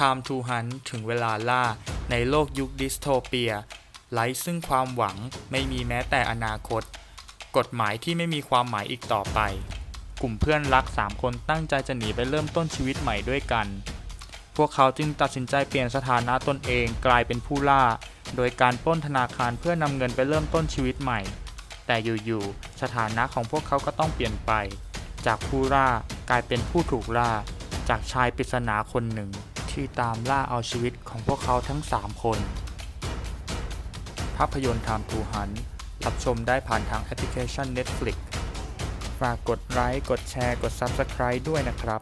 Time to Hunt ถึงเวลาล่า ในโลกยุคดิสโทเปียไร้ซึ่งความหวังไม่มีแม้แต่อนาคต กฎหมายที่ไม่มีความหมายอีกต่อไป กลุ่มเพื่อนรัก 3 คนตั้งใจจะหนีไปเริ่มต้นชีวิตใหม่ด้วยกัน พวกเขาจึงตัดสินใจเปลี่ยนสถานะตนเองกลายเป็นผู้ล่า โดยการปล้นธนาคารเพื่อนำเงินไปเริ่มต้นชีวิตใหม่ แต่อยู่ๆสถานะของพวกเขาก็ต้องเปลี่ยนไป จากผู้ล่ากลายเป็นผู้ถูกล่า จากชายปริศนาคนหนึ่ง ที่ตามล่าเอาชีวิตของพวกเขาทั้ง 3 คน ภาพยนตร์ทางโทรหันรับชมได้ผ่านทางแอปพลิเคชัน Netflix ฝากกดไลค์ กดแชร์ กด Subscribe ด้วยนะครับ